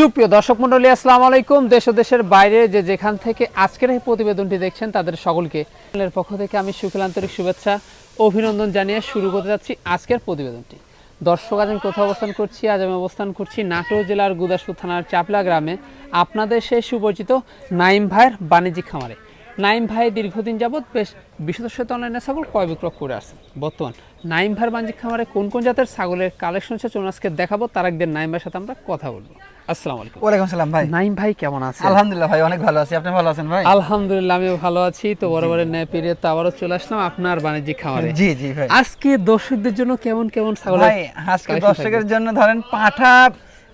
সুপ্রিয় দর্শক মন্ডলী আসসালামু আলাইকুম। দেশ ও দেশের বাইরে যে যেখান থেকে আজকের এই প্রতিবেদনটি দেখছেন, তাদের সকলকে পক্ষ থেকে আমি সুখিল আন্তরিক শুভেচ্ছা, অভিনন্দন জানিয়ে শুরু করতে যাচ্ছি আজকের প্রতিবেদনটি। দর্শক, আজ আমি কোথাও অবস্থান করছি? আজ আমি অবস্থান করছি নাটোর জেলার গুদাসপুর থানার চাপলা গ্রামে। আপনাদের সেই সুপরিচিত নাইম ভাইয়ের বাণিজ্যিক খামারে। নাইম ভাই দীর্ঘদিন যাবৎ বেশ বিশেষ অনলাইনে ছাগল ক্রয় বিক্রয় করে আসছে বর্তমান নাইম ভাইয়ের বাণিজ্যিক খামারে কোন কোন জাতের ছাগলের কালেকশন চলুন আজকে দেখাবো। তার একদিন নাইম ভাইয়ের সাথে আমরা কথা বলব। আসসালামু আলাইকুম। ওয়ালাইকুম সালাম ভাই। নাইম ভাই কেমন আছেন? আলহামদুলিল্লাহ ভাই অনেক ভালো আছি। আপনি ভালো আছেন ভাই? আলহামদুলিল্লাহ আমিও ভালো আছি। তো বরাবরের ন্যায় পেরিয়ে তো আবারও চলে আসলাম আপনার বাণিজ্যিক খামারে। জি জি ভাই। আজকে দর্শকদের জন্য কেমন কেমন ছাগল ভাই আজকে দর্শকের জন্য ধরেন পাঠা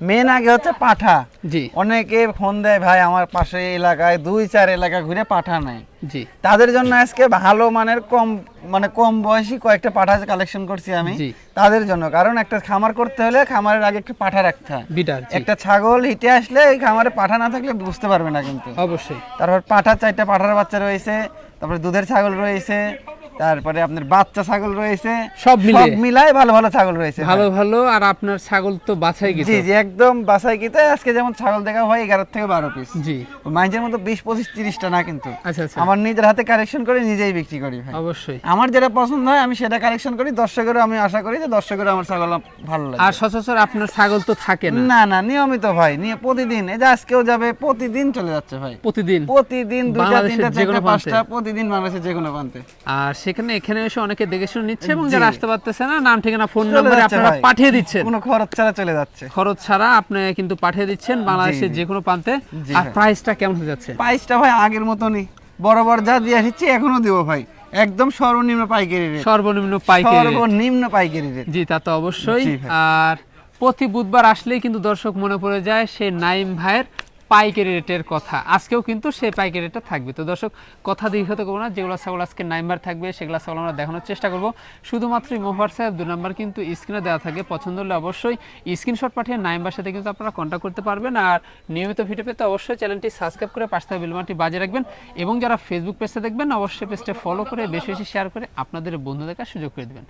মেন আগে হচ্ছে পাঠা। জি। অনেকে ফোন দেয় ভাই আমার পাশে এলাকায় দুই চার এলাকা ঘুরে পাঠা নাই। জি। তাদের জন্য আজকে ভালো মানের কম মানে কম বয়সী কয়েকটা পাঠা কালেকশন করছি আমি। তাদের জন্য। কারণ একটা খামার করতে হলে খামারের আগে একটা পাঠা রাখতে হয়। বিটার একটা ছাগল হিটে আসলে এই খামারে পাঠা না থাকলে বুঝতে পারবে না কিন্তু। অবশ্যই। তারপর পাঠা চারটা পাঠার বাচ্চা রয়েছে তারপরে দুধের ছাগল রয়েছে তারপরে আপনার বাচ্চা ছাগল রয়েছে সব মিলিয়ে। মিলাই ভালো ভালো ছাগল রয়েছে ভালো ভালো আর আপনার ছাগল তো বাছাই গেছে। জি জি একদম বাসায় কিতে আজকে যেমন ছাগল দেখা হয় এগারো থেকে বারো পিস জি। মাইজের মতো বিশ পঁচিশ তিরিশটা না কিন্তু। আচ্ছা আচ্ছা। আমার নিজের হাতে কালেকশন করে নিজেই বিক্রি করি ভাই। অবশ্যই। আমার যেটা পছন্দ হয় আমি সেটা কালেকশন করি। দর্শকেরও আমি আশা করি যে দর্শকেরও আমার ছাগল ভালো লাগে। আর সচরাচর আপনার ছাগল তো থাকে না। না না নিয়মিত ভাই। নিয়ে প্রতিদিন এই যে আজকেও যাবে প্রতিদিন চলে যাচ্ছে ভাই। প্রতিদিন? প্রতিদিন দুইটা তিনটা যেকোনো চারটা পাঁচটা প্রতিদিন বাংলাদেশের যে কোনো প্রান্তে। আর সেখানে এখানে এসে অনেকে দেখে শুনে নিচ্ছে এবং যারা আসতে পারতেছে না নাম ঠিকানা ফোন নম্বরে আপনারা পাঠিয়ে দিচ্ছেন। কোনো খরচ ছাড়া চলে যাচ্ছে। খরচ ছাড়া আপনি কিন্তু পাঠিয়ে দিচ্ছেন বাংলাদেশের যে কোনো প্রান্তে। আর প্রাইসটা কেমন হয়ে যাচ্ছে? প্রাইসটা ভাই আগের মতনই। বরাবর যা দিয়ে আসছি এখনও দিব ভাই। একদম সর্বনিম্ন পাইকারি রেট সর্বনিম্ন পাইকারি। সর্বনিম্ন পাইকারি রেট জি তা তো অবশ্যই। আর প্রতি বুধবার আসলেই কিন্তু দর্শক মনে পড়ে যায় সেই নাইম ভাইয়ের পাইকারি রেটের কথা। আজকেও কিন্তু সেই পাইকারি রেটটা থাকবে। তো দর্শক, কথা দীর্ঘত করব না। যেগুলো ছাগল আজকে নাইম্বার থাকবে, সেগুলো ছাগল আমরা দেখানোর চেষ্টা করব। শুধুমাত্র ইমো সাহেব দু নাম্বার কিন্তু স্ক্রিনে দেওয়া থাকে। পছন্দ হলে অবশ্যই স্ক্রিনশট পাঠিয়ে নাইম্বার সাথে কিন্তু আপনারা কন্ট্যাক্ট করতে পারবেন। আর নিয়মিত ভিডিও পেতে অবশ্যই চ্যানেলটি সাবস্ক্রাইব করে পাশে থাকা বিলমানটি বাজিয়ে রাখবেন। এবং যারা ফেসবুক পেজটা দেখবেন, অবশ্যই পেজটা ফলো করে বেশি বেশি শেয়ার করে আপনাদের বন্ধু দেখার সুযোগ করে দেবেন।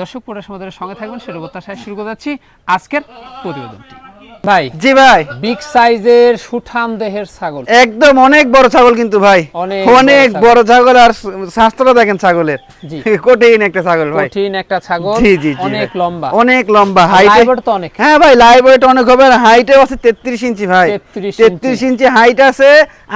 দর্শক, পুরো সমাজের সঙ্গে থাকবেন। সেটা প্রত্যাশায় শুরু করে যাচ্ছি আজকের প্রতিবেদনটি। ভাই জি ভাই। বিগ সাইজের সুঠাম দেহের ছাগল। একদম অনেক বড় ছাগল কিন্তু ভাই। অনেক বড় ছাগল। আর দেখেন ছাগলের। জি। কঠিন একটা ছাগল ভাই। কঠিন একটা ছাগল। জি জি অনেক লম্বা। অনেক লম্বা। হাইট তো অনেক। হ্যাঁ ভাই লাইভ ওয়েট অনেক হবে আর হাইটে আছে তেত্রিশ ইঞ্চি ভাই। 33 তেত্রিশ ইঞ্চি হাইট আছে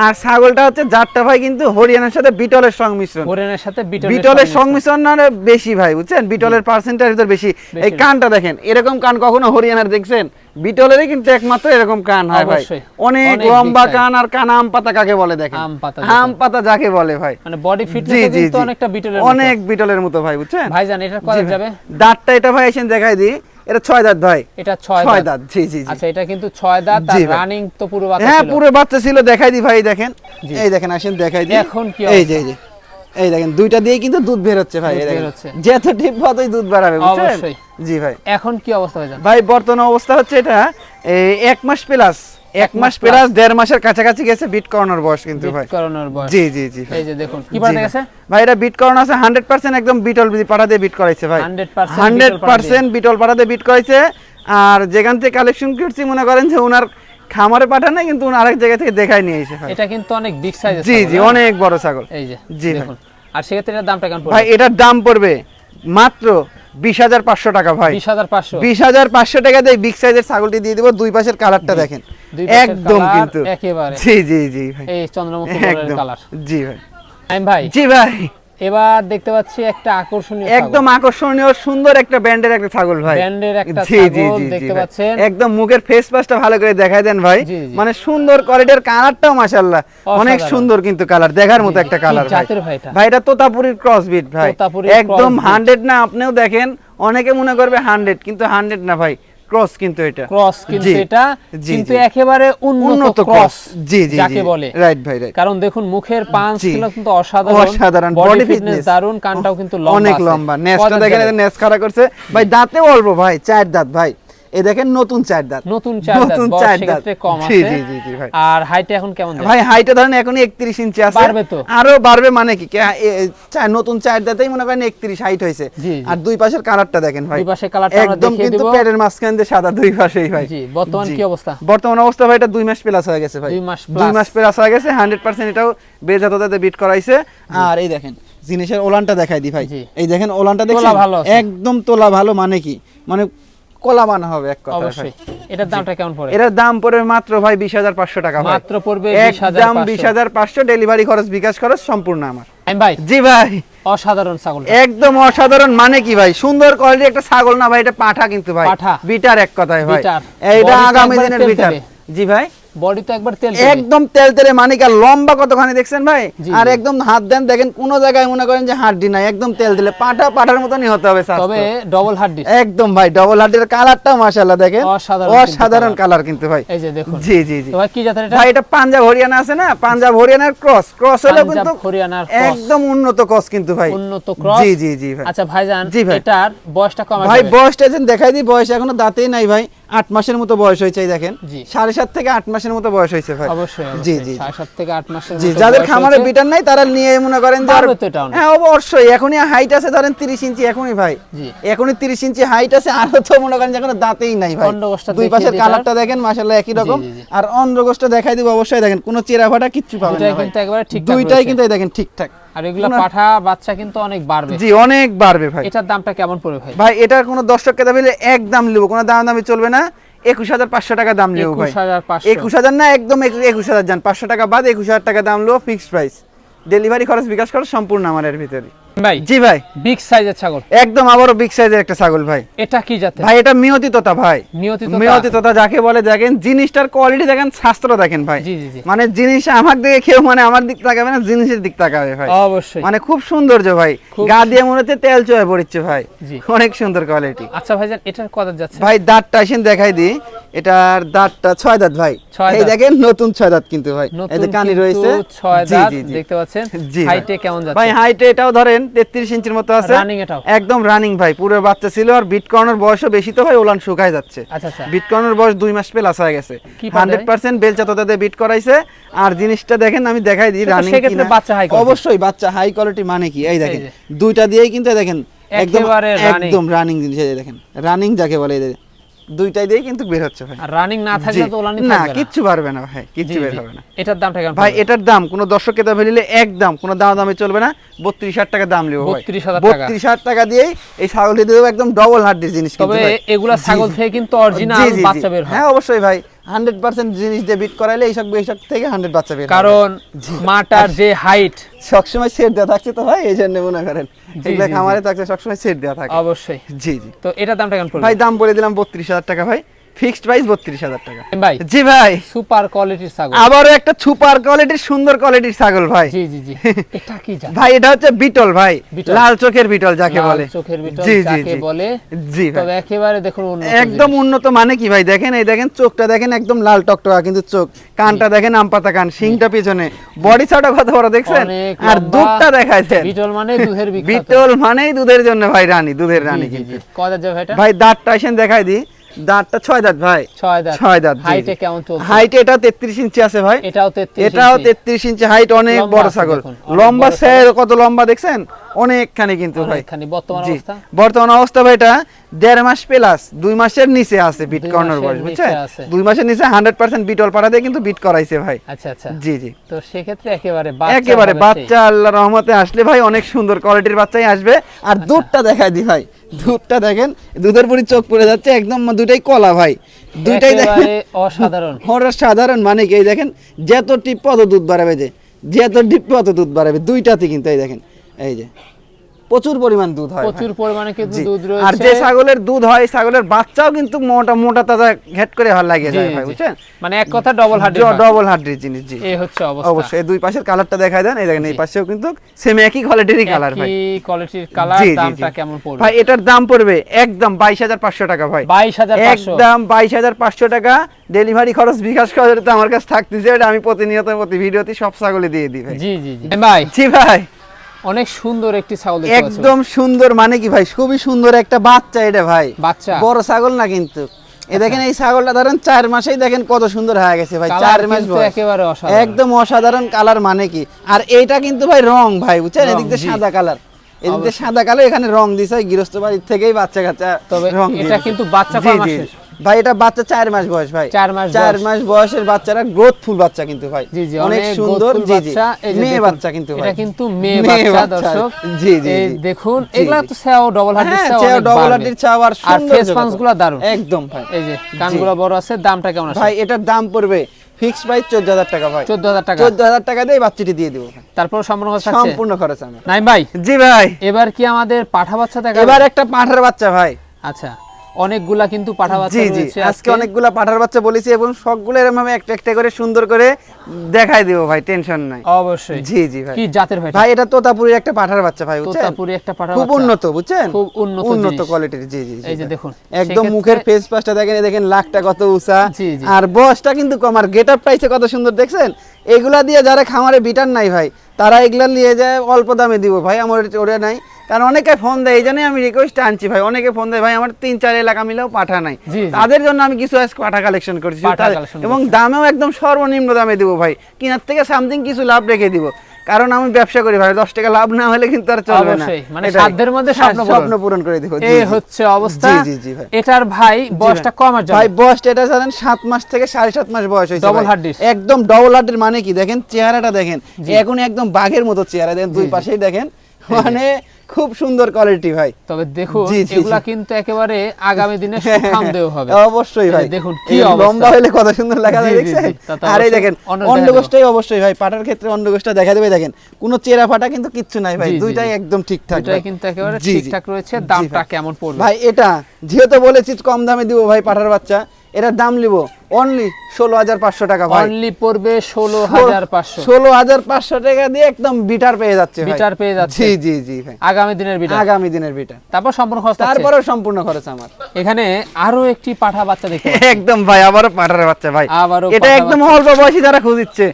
আর ছাগলটা হচ্ছে জাতটা ভাই কিন্তু হরিয়ানার সাথে বিটলের সংমিশ্রণ। হরিণের সাথে বিটলের বিটলের সংমিশ্রণ। না বেশি ভাই বুঝছেন? বিটলের পার্সেন্টেজ বেশি। এই কানটা দেখেন এরকম কান কখনো হরিয়ানার দেখছেন? বিটলেরই কিন্তু একমাত্র এরকম কান হয় ভাই। অনেক লম্বা কান আর কান আম পাতা কাকে বলে দেখেন? আম পাতা আম পাতা যাকে বলে ভাই। মানে বডি ফিটনেস কিন্তু অনেকটা বিটলের অনেক বিটলের মতো ভাই বুঝছেন? ভাইজান এটা কত ভাই। যাবে? দাঁতটা এটা ভাই এসে দেখাই দিই। এটা ছয় দাঁত ভাই। এটা ছয় ছয় দাঁত জি জি আচ্ছা এটা কিন্তু ছয় দাঁত আর রানিং তো পুরো বাচ্চা হ্যাঁ পুরো বাচ্চা ছিল দেখাই দি ভাই দেখেন। এই দেখেন আসেন দেখাই দিই। এখন কি এই যে এই যে। এই দেখেন দুইটা দিয়ে কিন্তু দুধ বের হচ্ছে ভাই। যত টিপ ততই দুধ বাড়াবে বুঝছেন? জি ভাই। এখন কি অবস্থা ভাই বর্তমান অবস্থা হচ্ছে এটা এক মাস প্লাস এক মাস প্লাস দেড় মাসের কাছাকাছি গেছে বিট করানোর বয়স কিন্তু ভাই। করানোর বয়স। জি জি জি এই যে দেখুন কি গেছে? ভাই এটা বিট করানো আছে হান্ড্রেড পার্সেন্ট একদম বিটল পাড়া দিয়ে বিট করাইছে ভাই। 100% হান্ড্রেড বিটল পাড়া পার্সেন্ট বিটল পাড়া দিয়ে বিট করাইছে আর যেখান থেকে কালেকশন করছি মনে করেন যে ওনার খামারে পাঠান না কিন্তু আরেক জায়গা থেকে দেখাই নিয়ে এসে এটা কিন্তু অনেক বিগ সাইজের জি জি অনেক বড় ছাগল। এই যে জি দেখুন। আর সেক্ষেত্রে এটার দামটা কেমন ভাই এটার দাম পড়বে মাত্র বিশ হাজার পাঁচশো টাকা ভাই। বিশ হাজার পাঁচশো? বিশ হাজার পাঁচশো টাকা দিয়ে বিগ সাইজের ছাগলটি দিয়ে দিব। দুই পাশের কালারটা দেখেন। একদম কিন্তু। একেবারে। জি জি জি ভাই। এই চন্দ্রমুখী কালার জি ভাই। ভাই। জি ভাই। এবার দেখতে পাচ্ছি একটা আকর্ষণীয় একদম আকর্ষণীয় সুন্দর একটা ব্যান্ডের একটা ছাগল ভাই। ব্র্যান্ডের একটা ছাগল দেখতে পাচ্ছেন। একদম মুখের ফেস পাসটা ভালো করে দেখাই দেন ভাই। মানে সুন্দর কোয়ালিটির কালারটাও মাশাআল্লাহ। অনেক সুন্দর কিন্তু কালার দেখার মতো একটা কালার ভাই। ভাই এটা? তোতাপুরির ক্রস বিট ভাই একদম crossbreed। হান্ড্রেড না আপনিও দেখেন অনেকে মনে করবে হান্ড্রেড কিন্তু হান্ড্রেড না ভাই। ক্রস কিন্তু এটা। ক্রস কিন্তু এটা কিন্তু একেবারে উন্নত ক্রস জি জি যাকে বলে। রাইট ভাই রাইট কারণ দেখুন মুখের পাঁচ। কিন্তু অসাধারণ। অসাধারণ। বডি ফিটনেস কানটাও কিন্তু লম্বা অনেক লম্বা। নেসটা দেখেন? নেস খাড়া করছে। ভাই দাঁতে অল্প ভাই চার দাঁত ভাই। এই দেখেন নতুন চার দাঁত নতুন চার দাঁত, নতুন চার দাঁত কম আছে। জি জি জি ভাই। আর হাইটে এখন কেমন ভাই হাইটে ধরেন এখন একত্রিশ ইঞ্চি আছে। বাড়বে তো? আরও বাড়বে মানে কি? কে- এ- এ- চা- নতুন চার দাঁতেই মনে করেন একত্রিশ হাইট। আর দুই পাশের কালারটা দেখেন ভাই। দুই পাশের কালারটা একদম কিন্তু। পেটের মাঝখান দিয়ে সাদা দুই পাশেই ভাই। জি, বর্তমান কি অবস্থা? বর্তমান অবস্থা ভাই এটা দুই মাস প্লাস হয়ে গেছে ভাই। দুই মাস দুই মাস প্লাস হয়ে গেছে হান্ড্রেড পার্সেন্ট এটাও বেজাততাতে বিট করাইছে। আর এই দেখেন জিনিসের ওলানটা দেখাই দি ভাই। এই দেখেন ওলানটা দেখছেন? ভালো একদম তোলা ভালো মানে কি? মানে কলা হবে এক কথা অবশ্যই। এটার দামটা কেমন পড়ে? এটার দাম পড়বে মাত্র ভাই বিশ হাজার পাঁচশো টাকা মাত্র পড়বে একদম 20,500 বিশ হাজার পাঁচশো ডেলিভারি খরচ বিকাশ খরচ সম্পূর্ণ আমার। ভাই জি ভাই। অসাধারণ ছাগল একদম অসাধারণ মানে কি ভাই? সুন্দর কোয়ালিটি একটা ছাগল না ভাই এটা পাঠা কিন্তু ভাই। বিটার এক কথায় ভাই। এটা এইটা আগামী দিনের। বিটার। জি ভাই। বডি তো একবার তেল একদম তেল তেলে মানে কি আর লম্বা কতখানি দেখছেন ভাই? আর একদম হাত দেন দেখেন কোন জায়গায় মনে করেন যে হাড্ডি নাই একদম তেল দিলে। পাটা পাটার মতনই হতে হবে। তবে ডবল হাড্ডি। একদম ভাই ডবল হাড্ডির কালারটা মাশাআল্লাহ দেখেন। অসাধারণ অসাধারণ কালার কিন্তু ভাই। এই যে দেখুন। জি জি জি। ভাই কি জাতের এটা? ভাই এটা পাঞ্জাব হরিয়ানা আছে না? পাঞ্জাব হরিয়ানার ক্রস ক্রস হলো কিন্তু হরিয়ানার একদম উন্নত ক্রস কিন্তু ভাই। উন্নত ক্রস জি জি জি ভাই। আচ্ছা ভাইজান জি ভাই। এটার বয়সটা কম ভাই বয়সটা যেন দেখাই দিই বয়স এখনও দাঁতেই নাই ভাই। আট মাসের মতো বয়স হয়েছে এই দেখেন। সাড়ে সাত থেকে আট মাসের মতো বয়স হয়েছে ভাই। অবশ্যই জি জি সাত থেকে আট মাসের জি যাদের খামারে বিটার নাই তারা নিয়ে মনে করেন হ্যাঁ অবশ্যই এখনই হাইট আছে ধরেন তিরিশ ইঞ্চি এখনই ভাই। জি। এখনই তিরিশ ইঞ্চি হাইট আছে আর তো মনে করেন যে এখনও দাঁতেই নাই ভাই। দুই পাশের কালারটা দেখেন মাশাআল্লাহ একই রকম। আর অন্ডকোষটা দেখাই দিব অবশ্যই দেখেন কোনো চেরা ফাটা কিচ্ছু পাবেন না ভাই। কিন্তু একেবারে ঠিকঠাক দুইটাই কিন্তু দেখেন ঠিকঠাক। আর এগুলো পাঠা বাচ্চা কিন্তু অনেক বাড়বে। জি অনেক বাড়বে ভাই। এটার দামটা কেমন পড়বে ভাই? ভাই এটার কোনো দশ কেতা পেলে এক দাম নেব কোনো দাম দামি চলবে না। একুশ হাজার পাঁচশো টাকা দাম নেব ভাই। একুশ হাজার পাঁচশো। একুশ হাজার না একদম একুশ হাজার যান। পাঁচশো টাকা বাদ একুশ হাজার টাকা দাম নেব ফিক্সড প্রাইস ডেলিভারি খরচ বিকাশ খরচ সম্পূর্ণ আমার এর ভিতরে। ভাই? জি ভাই। বিগ সাইজের ছাগল। একদম আবারও বিগ সাইজের একটা ছাগল ভাই। এটা কি জাতের? ভাই এটা তোতা ভাই। তোতা? যাকে বলে দেখেন জিনিসটার কোয়ালিটি দেখেন শাস্ত্র দেখেন ভাই। মানে জিনিস আমার দিকে কেউ মানে আমার দিক তাকাবে না জিনিসের দিক তাকাবে ভাই। অবশ্যই। মানে খুব সৌন্দর্য ভাই। গা দিয়ে মনে হচ্ছে তেল চয়ে পড়ছে ভাই। অনেক সুন্দর কোয়ালিটি আচ্ছা ভাইজান এটার কত যাচ্ছে? ভাই দাঁতটা এসে দেখাই দি এটার দাঁতটা ছয় দাঁত ভাই। ছয় এই দেখেন নতুন ছয় দাঁত কিন্তু ভাই। এই যে কানি রয়েছে। ছয় দাঁত। দেখতে পাচ্ছেন। হাইটে কেমন যাচ্ছে? ভাই হাইটে এটাও ধরেন তেত্রিশ ইঞ্চির মতো আছে। একদম রানিং ভাই পুরো বাচ্চা ছিল আর বিট কর্নার বয়সও বেশি তো ভাই ওলান শুকায় যাচ্ছে। আচ্ছা আচ্ছা। বিট কর্নার বয়স দুই মাস প্লাস হয়ে গেছে। হান্ড্রেড পার্সেন্ট বেলচা তোতাতে বিট করাইছে। আর জিনিসটা দেখেন আমি দেখাই দিই রানিং অবশ্যই বাচ্চা হাই কোয়ালিটি মানে কি? এই দেখেন দুইটা দিয়েই কিন্তু দেখেন একদম একদম রানিং জিনিস দেখেন রানিং যাকে বলে এই দেখেন। দুইটাই দিয়ে কিন্তু বের হচ্ছে ভাই। রানিং না থাকলে তো ওলানি থাকবে না কিচ্ছু পারবে না ভাই কিচ্ছু বের হবে না। এটার দামটা কেমন ভাই এটার দাম কোন দর্শক কেতা ভেলিলে এক দাম কোন দাম দামে চলবে না। বত্রিশ হাজার টাকা দাম নেব ভাই। 32,000 টাকা। বত্রিশ হাজার টাকা দিয়ে এই ছাগলটি দেবো একদম ডবল হার্ডের জিনিস কিন্তু তবে এগুলা ছাগল। থেকে কিন্তু অরিজিনাল। বাচ্চা বের হয়। হ্যাঁ অবশ্যই ভাই। হান্ড্রেড পার্সেন্ট জিনিস দিয়ে বিট করাইলে এইসব এইসব থেকে হান্ড্রেড বাচ্চা বের কারণ মাটার যে হাইট সবসময় সেট দেওয়া থাকছে তো ভাই এই জন্য মনে করেন। জি, খামারে থাকছে সবসময় সেট দেওয়া থাকে। অবশ্যই। জি জি। তো এটার দামটা কেমন ভাই দাম বলে দিলাম বত্রিশ হাজার টাকা ভাই। ফিক্সড প্রাইস বত্রিশ হাজার টাকা। ভাই জি ভাই। সুপার কোয়ালিটির ছাগল। আবারও একটা সুপার কোয়ালিটির সুন্দর কোয়ালিটির ছাগল ভাই। জি জি জি। এটা কি জাত? ভাই এটা হচ্ছে বিটল ভাই। লাল চোখের বিটল যাকে লাল চোখের বিটল যাকে বলে। জি তবে একেবারে দেখুন উন্নত একদম উন্নত মানে কি ভাই? দেখেন এই দেখেন চোখটা দেখেন একদম লাল টকটকা কিন্তু চোখ। কানটা দেখেন আম পাতা কান শিংটা পিছনে। বডি ছাটা কত বড় দেখছেন? আর। দুধটা দেখাইছেন। বিটল মানে দুধের বিখ্যাত। বিটল মানেই দুধের জন্য ভাই রানী দুধের রানী কিন্তু। কয় দাঁত এটা? ভাই দাঁতটা এসে দেখাই দি দাঁতটা ছয় দাঁত ভাই? ছয় দাঁত। ছয় দাঁত হাইটে কেমন চলছে? হাইট এটা তেত্রিশ ইঞ্চি আছে ভাই। এটাও 33 এটাও ইঞ্চি। তেত্রিশ ইঞ্চি হাইট অনেক বড় ছাগল। লম্বা স্যার কত লম্বা দেখছেন? অনেকখানি কিন্তু ভাই। বর্তমান অবস্থা? বর্তমান অবস্থা ভাই এটা দেড় মাস প্লাস দুই মাসের নিচে আছে বিট কর্নার বয়স বুঝছেন? দুই মাসের নিচে হান্ড্রেড পার্সেন্ট বিটল পাঠাতে কিন্তু বিট করাইছে ভাই। আচ্ছা আচ্ছা। জি জি। তো সেক্ষেত্রে একেবারে বাচ্চা একেবারে বাচ্চা আল্লাহ রহমতে আসলে ভাই অনেক সুন্দর কোয়ালিটির বাচ্চাই আসবে। আর আচ্ছা। দুধটা দেখাই দি ভাই। দুধটা দেখেন দুধের পরি চোখ পড়ে যাচ্ছে একদম দুটাই কলা ভাই। দুইটাই দেখেন অসাধারণ। হর সাধারণ মানে কি এই দেখেন যত টিপ অত দুধ বাড়াবে যে যত টিপ অত দুধ বাড়াবে দুইটাতে কিন্তু এই দেখেন এই যে। প্রচুর পরিমাণ দুধ হয়। প্রচুর পরিমাণে কিন্তু। দুধ আর যে ছাগলের দুধ হয় ছাগলের বাচ্চাও কিন্তু মোটা মোটা তাজা ঘেট করে ভালো লাগে যায় ভাই বুঝছেন? মানে এক কথা ডবল হার্ড ডবল হার্ডের জিনিস জি। এই হচ্ছে অবস্থা। অবশ্যই দুই পাশের কালারটা দেখাই দেন এই দেখেন এই পাশেও কিন্তু সেম একই কোয়ালিটিরই কালার ভাই। একই কোয়ালিটির কালার দামটা কেমন পড়বে? ভাই এটার দাম পড়বে একদম বাইশ হাজার পাঁচশো টাকা ভাই। বাইশ হাজার পাঁচশো? একদম বাইশ হাজার পাঁচশো টাকা। ডেলিভারি খরচ বিকাশ খরচ তো আমার কাছে থাকতেছে এটা আমি প্রতিনিয়ত প্রতি ভিডিওতে সব ছাগলে দিয়ে দিই ভাই। জি জি জি। ভাই। জি ভাই। অনেক সুন্দর একটি ছাগল একদম সুন্দর মানে কি ভাই? খুবই সুন্দর একটা বাচ্চা এটা ভাই। বাচ্চা। বড় ছাগল না কিন্তু। এই দেখেন এই ছাগলটা ধরেন চার মাসেই দেখেন কত সুন্দর হয়ে গেছে ভাই। চার মাস একেবারে অসাধারণ। একদম অসাধারণ কালার মানে কি? আর এইটা কিন্তু ভাই রং ভাই বুঝছেন? এদিক দিয়ে সাদা কালার এদিক দিয়ে সাদা কালার এখানে রং দিছে গৃহস্থ বাড়ির থেকেই বাচ্চা কাচ্চা তবে রং এটা কিন্তু বাচ্চা? ভাই এটা বাচ্চা চার মাস বয়স ভাই। চার মাস চার মাস বয়সের বাচ্চারা গ্রোথফুল বাচ্চা কিন্তু ভাই। জি জি অনেক সুন্দর জি জি। মেয়ে বাচ্চা কিন্তু ভাই। এটা কিন্তু মেয়ে বাচ্চা দর্শক। জি জি দেখুন এগুলা তো সেও ডবল হার্ডির হ্যাঁ সেও অনেক ডবল। হার্ডির চাও আর আর সুন্দর ফেস জগৎ। পাঞ্চ দারুণ একদম ভাই। এই যে কানগুলো বড় আছে দামটা কেমন আছে? ভাই এটার দাম পড়বে ফিক্স প্রাইস চোদ্দ হাজার টাকা ভাই। চোদ্দ হাজার টাকা। চোদ্দ হাজার টাকা দিয়ে বাচ্চাটি দিয়ে দিব তারপর সম্পূর্ণ থাকছে? সম্পূর্ণ খরচ আমার নাই ভাই? জি ভাই। এবার কি আমাদের পাঠা বাচ্চা দেখা এবার একটা পাঠার বাচ্চা ভাই। আচ্ছা। অনেকগুলা কিন্তু পাঠা বাচ্চা জি জি আজকে অনেকগুলা পাঁঠার বাচ্চা বলেছি এবং সবগুলো এরকম ভাবে একটা একটা করে সুন্দর করে দেখাই দিব ভাই টেনশন নাই। অবশ্যই। জি জি ভাই। কি জাতের ভাই ভাই এটা তোতাপুরি একটা পাঁঠার বাচ্চা ভাই বুঝছেন? তোতাপুরি একটা পাঠা খুব উন্নত বুঝছেন? খুব উন্নত উন্নত কোয়ালিটির জি জি এই যে দেখুন, একদম মুখের ফেস পাসটা দেখেন এই দেখেন লাখটা কত উঁচা। জি। আর বয়সটা কিন্তু কম আর গেট আপ প্রাইসে কত সুন্দর দেখছেন? এগুলা দিয়ে যারা খামারে বিটার নাই ভাই তারা এগুলা নিয়ে যায় অল্প দামে দিব ভাই আমার ওটা নাই। কারণ অনেকে ফোন দেয় এই জন্যই আমি রিকোয়েস্ট আনছি ভাই। অনেকে ফোন দেয় ভাই আমার তিন চার এলাকা মিলেও পাঠা নাই। তাদের জন্য আমি কিছু পাঠা কালেকশন করছি। এবং দামেও একদম সর্বনিম্ন দামে দিব ভাই। কিনার থেকে সামথিং কিছু লাভ রেখে দিব। কারণ আমি ব্যবসা করি ভাই দশ টাকা লাভ না হলে কিন্তু আর চলবে না। মানে সাধ্যের মধ্যে হ্যাঁ, স্বপ্ন পূরণ। করে দিব। এই হচ্ছে অবস্থা। জি, জি, জি ভাই। এটার ভাই বয়সটা কম আর ভাই বয়সটা এটা জানেন সাত মাস থেকে সাড়ে সাত মাস বয়স হয়েছে Double ভাই। hard একদম ডবল হার্টের মানে কি? দেখেন চেহারাটা দেখেন। এখন একদম বাঘের মতো চেহারা। দেখেন দুই পাশেই দেখেন মানে খুব সুন্দর কোয়ালিটি ভাই। তবে দেখুন এগুলা কিন্তু একেবারে আগামী দিনে সুঠাম দেহ হবে। অবশ্যই ভাই। দেখুন কি অবস্থা। লম্বা হলে কত সুন্দর লাগা যায় দেখছেন? আর এই দেখেন অন্ডগোষ্ঠটাই অবশ্যই ভাই। পাটার ক্ষেত্রে অন্ডগোষ্ঠটা দেখা দেবে দেখেন। কোনো চেরা ফাটা কিন্তু কিচ্ছু নাই ভাই। দুইটাই একদম ঠিকঠাক ভাই। কিন্তু একেবারে। ঠিকঠাক রয়েছে। দামটা কেমন পড়বে? ভাই এটা যেহেতু বলেছি কম দামে দিব ভাই পাঠার বাচ্চা। এটার দাম নিব। অনলি ষোলো হাজার পাঁচশো টাকা অনলি পড়বে ষোলো হাজার পাঁচশো। ষোলো হাজার পাঁচশো টাকা দিয়ে একদম বিটার পেয়ে যাচ্ছে বিটার পেয়ে যাচ্ছে। জি জি জি ভাই। আগামী দিনের বিটা আগামী দিনের বিটার। তারপর সম্পূর্ণ খরচ তারপর সম্পূর্ণ খরচ আমার। এখানে আরও একটি পাঠা বাচ্চা পাচ্ছি। একদম ভাই আবারও পাঠার বাচ্চা ভাই। আবারও এটা একদম অল্প বয়সী যারা খুঁজিচ্ছে।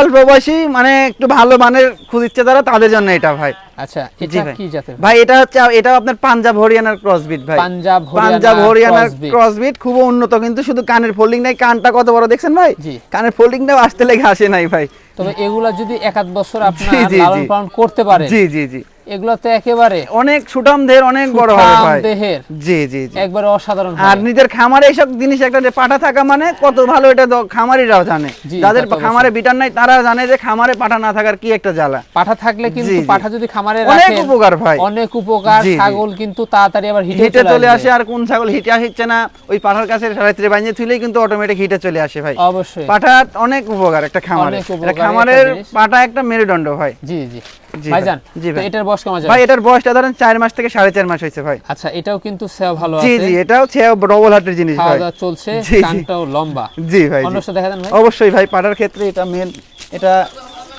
অল্প বয়সী মানে একটু ভালো মানের খুঁজিচ্ছে যারা তাদের জন্য এটা ভাই। আচ্ছা এটা ভাই। কি জাতের ভাই এটা হচ্ছে এটা আপনার পাঞ্জাব হরিয়ানার ক্রসবিট ভাই। পাঞ্জাব পাঞ্জাব হরিয়ানার ক্রসবিট খুব উন্নত কিন্তু শুধু কানের ফোল্ডিং নাই কানটা কত বড় দেখছেন ভাই। কানের ফোল্ডিংটাও আসতে লেগে আসে নাই ভাই। তবে এগুলা যদি এক আধ বছর লালন পালন করতে পারে জি জি জি। এগুলো তো একেবারে অনেক সুঠাম দেহের অনেক বড় হবে ভাই। দেহের জি জি জি। একবারে অসাধারণ আর নিজের খামারে এইসব জিনিস একটা পাঠা থাকা মানে কত ভালো এটা খামারিরাও জানে। যাদের খামারে বিটার নাই তারা জানে যে খামারে পাঠা না থাকার কি একটা জ্বালা। পাঠা থাকলে কিন্তু জি। যদি খামারে অনেক উপকার ভাই। অনেক উপকার। ছাগল কিন্তু তাড়াতাড়ি আবার হিটে হিটে চলে আসে আর কোন ছাগল হিটে আসছে না ওই পাঠার কাছে রাত্রে বানিয়ে থুলেই কিন্তু অটোমেটিক হিটে চলে আসে ভাই। অবশ্যই। পাঠা অনেক উপকার একটা খামারে। খামারের পাটা একটা মেরুদণ্ড ভাই। জি জি। ভাইজান তো এটার বয়স কেমন ভাই এটার বয়সটা ধরেন চার মাস থেকে সাড়ে চার মাস হয়েছে ভাই। আচ্ছা এটাও কিন্তু সেও ভালো আছে। জি এটাও ছেও ডবল হার্টের জিনিস ভাই। দাওয়া চলছে জি, জি। কানটাও লম্বা। জি ভাই জি। দেখা দেন ভাই। অবশ্যই ভাই পাটার ক্ষেত্রে এটা মেন এটা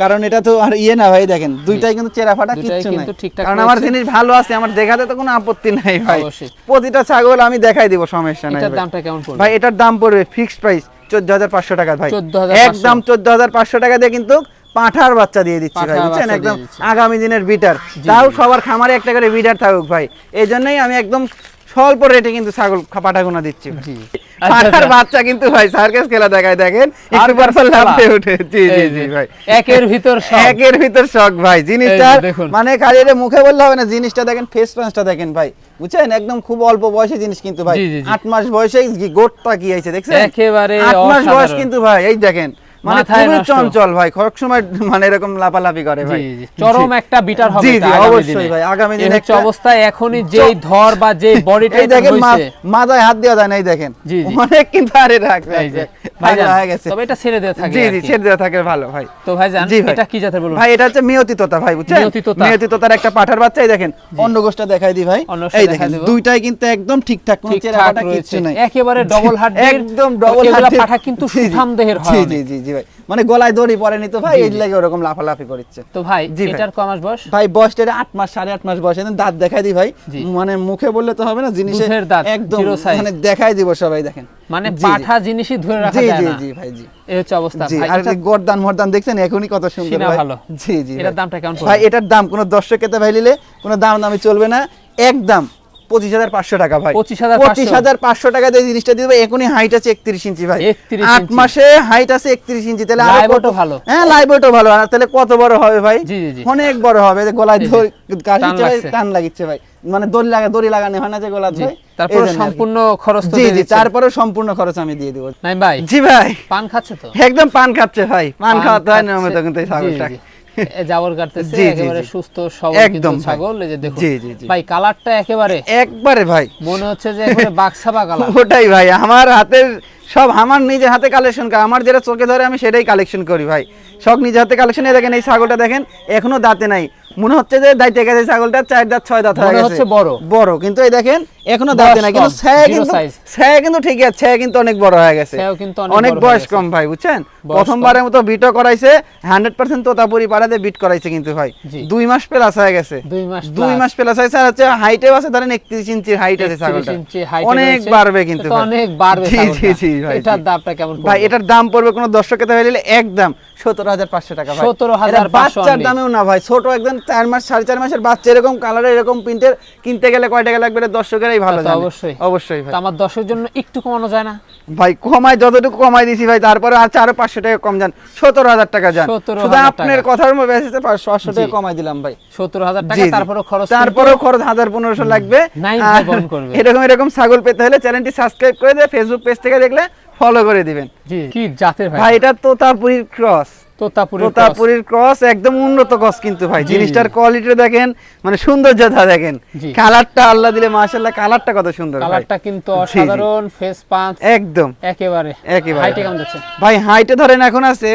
কারণ এটা তো আর ইয়ে না ভাই দেখেন দুইটাই কিন্তু চেরা ফাটা কিচ্ছু নাই। কারণ আমার জিনিস ভালো আছে আমার দেখাতে তো কোনো আপত্তি নাই ভাই। অবশ্যই। প্রতিটা ছাগল আমি দেখাই দিব সমস্যা নাই এটার ভাই। দামটা কেমন পড়বে? ভাই এটার দাম পড়বে ফিক্সড প্রাইস চোদ্দ হাজার পাঁচশো টাকা ভাই। একদম চোদ্দ হাজার পাঁচশো টাকা দিয়ে কিন্তু পাঁঠার বাচ্চা দিয়ে দিচ্ছি ভাই বুঝছেন? একদম আগামী দিনের বিটার। তাও সবার খামারে একটা করে বিটার থাকুক ভাই। এই জন্যই আমি একদম স্বল্প রেটে কিন্তু ছাগল পাঠাগুনা দিচ্ছি পাঠার বাচ্চা কিন্তু ভাই সার্কাস খেলা দেখায় দেখেন একটু পর পর লাফতে উঠে। জি জি জি ভাই। একের ভিতর। একের ভিতর শখ ভাই। জিনিসটা। মানে খালি এটা মুখে বললে হবে না জিনিসটা দেখেন ফেস পাঁচটা দেখেন ভাই। বুঝছেন? একদম খুব অল্প বয়সে জিনিস কিন্তু ভাই। আট মাস বয়সে গোটটা কি হয়েছে দেখছেন? একেবারে আট মাস বয়স কিন্তু ভাই এই দেখেন। মানে খুবই চঞ্চল ভাই সব সময় মানে এরকম লাপালাপি করে ভাই। চরম একটা বিটার হবে জি জি অবশ্যই ভাই আগামী দিনে একটা- অবস্থা এখনই যেই ধর বা যেই বডিটা দেখেন মাথায় হাত দেওয়া যায় না এই দেখেন। অনেক কিন্তু আরে রাখবে ভাই হয়ে গেছে। তবে এটা ছেড়ে দেওয়া থাকে জি জি ছেড়ে দেওয়া থাকে ভালো ভাই। তো ভাই। এটা কি জাতের বলুন? ভাই এটা হচ্ছে মিয়তি তোতা ভাই বুঝছেন? মিয়তি তোতা। তোতার একটা পাঠার বাচ্চা এই দেখেন। অন্ডগোষ্ঠটা দেখাই দি ভাই। এই দেখেন দুইটাই কিন্তু একদম ঠিকঠাক কোনো চেরা ঠিকঠাক ফাটা রয়েছে। কিচ্ছু নাই। একেবারে ডবল হার্ড একদম ডবল এগুলা পাঠা কিন্তু। সুঠাম দেহের হয় জি জি জি জি ভাই। মানে গলায় দড়ি পরেনি তো ভাই এই লাগে ওরকম লাফালাফি করছে। তো ভাই এটার ক মাস বয়স? ভাই বয়সটা এটা আট মাস সাড়ে আট মাস বয়স। এখন দাঁত দেখাই দি ভাই। মানে মুখে বললে তো হবে না জিনিসে একদম মানে দেখাই দিব সবাই দেখেন। মানে। পাঠা জিনিসই ধরে রাখা যায় না। জি জি ভাই জি। এই হচ্ছে অবস্থা। জি ভাই আর এই গর্দান মর্দান দেখছেন এখনই কত সুন্দর ভাই। ভালো। জি জি এটার। দামটা কেমন ভাই এটার দাম কোনো দর্শক খেতে ভাই নিলে কোনো দাম দামি চলবে না একদম। পঁচিশ হাজার পাঁচশো টাকা ভাই। 25,500 পঁচিশ। হাজার পাঁচশো টাকা দিয়ে জিনিসটা দিয়ে এখনই হাইট আছে একত্রিশ ইঞ্চি ভাই। আট মাসে হাইট আছে একত্রিশ ইঞ্চি। তাহলে ভালো। হ্যাঁ ভালো। আর তাহলে কত বড় হবে ভাই। অনেক বড় হবে। যে গলায় টান লাগিচ্ছে ভাই। মানে দড়ি লাগা দড়ি লাগানো হয় না যে গলা ধরে তারপর। সম্পূর্ণ খরচ তো জি জি। তারপরে সম্পূর্ণ খরচ আমি দিয়ে দেবো। নাইম ভাই জি ভাই। পান খাচ্ছে তো? একদম পান খাচ্ছে ভাই। পান খাওয়াতে হয় না আমি তখন তো এই ছাগলটা। জি। এ জাবর কাটতেছে একেবারে সুস্থ সবল একদম ছাগল এই যে দেখুন। ভাই কালারটা একেবারে একবারে ভাই। মনে হচ্ছে যে একেবারে বাক্সাবা কালার। ওটাই ভাই আমার হাতের সব আমার নিজে হাতে কালেকশন আমার যেটা চোখে ধরে আমি সেটাই কালেকশন করি ভাই। সব নিজের হাতে কালেকশন দেখেন এই ছাগলটা দেখেন এখনও দাঁতে নাই। মনে হচ্ছে যে দাইতে গেছে ছাগলটা চার দাঁত ছয় দাঁত হয়ে গেছে। বড়। বড় কিন্তু এই দেখেন এখনও দাঁতে নাই কিন্তু ছায়া কিন্তু ছায়া কিন্তু ঠিকই আছে ছায়া কিন্তু অনেক বড় হয়ে গেছে। অনেক বয়স কম ভাই বুঝছেন? প্রথমবারের মতো বিটও করাইছে হান্ড্রেড পার্সেন্ট তোতাপুরি পাড়াতে বিট করাইছে কিন্তু ভাই। দুই মাস প্লাস হয়ে গেছে। দুই মাস দুই মাস প্লাস হয়েছে আর হচ্ছে হাইটেও আছে ধরেন একত্রিশ ইঞ্চির হাইট আছে 31 ছাগলটা অনেক বাড়বে কিন্তু তো অনেক বাড়বে জি জি জি ভাই এটার দামটা কেমন ভাই এটার দাম পড়বে কোনো দর্শকের হয়ে নিলে একদম সতেরো হাজার পাঁচশো টাকা ভাই। 17,500 এটা বাচ্চার দামেও না ভাই ছোট একদম চার মাস সাড়ে চার মাসের বাচ্চা এরকম কালারের এরকম প্রিন্টের কিনতে গেলে কয় টাকা লাগবে দর্শকেরাই ভালো জানে। অবশ্যই। অবশ্যই ভাই। আমার দর্শকের জন্য একটু কমানো যায় না? ভাই কমাই যতটুকু কমাই দিছি ভাই তারপরে আরও পাঁচশো টাকা কম যান। সতেরো হাজার টাকা যান। 17,000 শুধু আপনার। কথার বেসিসে পাঁচশো টাকা কমাই দিলাম ভাই। সত্তর হাজার টাকা জি। তারপরেও খরচ তারপরেও খরচ হাজার পনেরোশো লাগবে। এরকম এরকম ছাগল পেতে হলে চ্যানেলটি সাবস্ক্রাইব করে দিয়ে ফেসবুক পেজ থেকে দেখলে ফলো করে দিবেন। কি জাতের ভাই? এটা তোতাপুরির ক্রস তোতাপুরির ক্রস। একদম উন্নত ক্রস কিন্তু ভাই। জিনিসটার কোয়ালিটি দেখেন মানে সৌন্দর্যতা দেখেন। কালারটা আল্লাহ দিলে মাশাআল্লাহ কালারটা কত সুন্দর কালারটা কিন্তু। অসাধারণ ফেস পাঁচ একদম। একেবারে। একেবারে। হাইটে কেমন যাচ্ছে? ভাই হাইটে ধরেন এখন আছে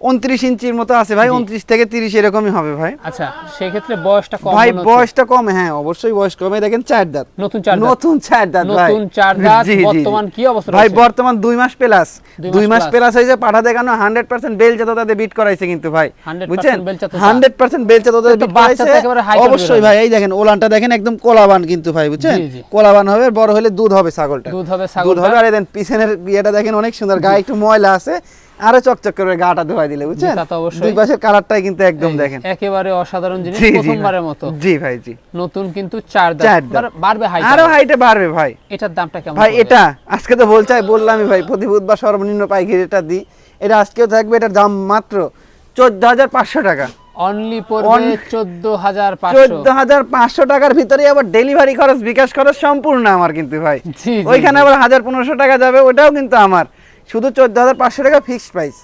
উনত্রিশ ইঞ্চির মতো আছে ভাই। উনত্রিশ থেকে তিরিশ এরকমই হবে ভাই। আচ্ছা সেক্ষেত্রে বয়সটা কম ভাই বয়সটা কমে হ্যাঁ অবশ্যই বয়স কমে। দেখেন চার দাঁত। নতুন চার দাঁত। নতুন চার দাঁত নতুন চার দাঁত। বর্তমান কি অবস্থা ভাই বর্তমান দুই মাস প্লাস। দুই মাস প্লাস হয়েছে পাঠা দেখানো হান্ড্রেড পার্সেন্ট বেল তাদের বিট করাইছে কিন্তু ভাই। 100% বুঝছেন। হান্ড্রেড পার্সেন্ট বেল তাদের বিট করাইছে। high অবশ্যই ভাই এই দেখেন ওলানটা দেখেন একদম কোলাবান কিন্তু ভাই বুঝছেন। কোলাবান হবে বড় হলে দুধ হবে ছাগলটা। দুধ হবে দুধ হবে আর এই দেন পিছনের ইয়েটা দেখেন অনেক সুন্দর। গায়ে একটু ময়লা আছে। আরও চকচক করে গাটা ধোয়াই দিলে বুঝছেন? তা তো অবশ্যই। দুই পাশের কালারটাই কিন্তু একদম দেখেন। একেবারে অসাধারণ জিনিস প্রথমবারের মতো। জি ভাই জি। নতুন কিন্তু চার। বার- বাড়বে হাইট আরও হাইটে বাড়বে ভাই। এটার দামটা কেমন ভাই এটা আজকে তো বলছাই বললামই ভাই প্রতি বুধবার সর্বনিম্ন পাইকারি এটা দিই। এটা আজকেও থাকবে এটার দাম মাত্র চোদ্দ হাজার পাঁচশো টাকা। অনলি পড়বে On- চোদ্দ হাজার পাঁচশো। চোদ্দ হাজার পাঁচশো টাকার ভিতরে আবার ডেলিভারি খরচ বিকাশ খরচ সম্পূর্ণ আমার কিন্তু ভাই। ওইখানে আবার হাজার পনেরোশো টাকা যাবে ওটাও কিন্তু আমার। শুধু চোদ্দ হাজার পাঁচশো টাকা ফিক্সড প্রাইস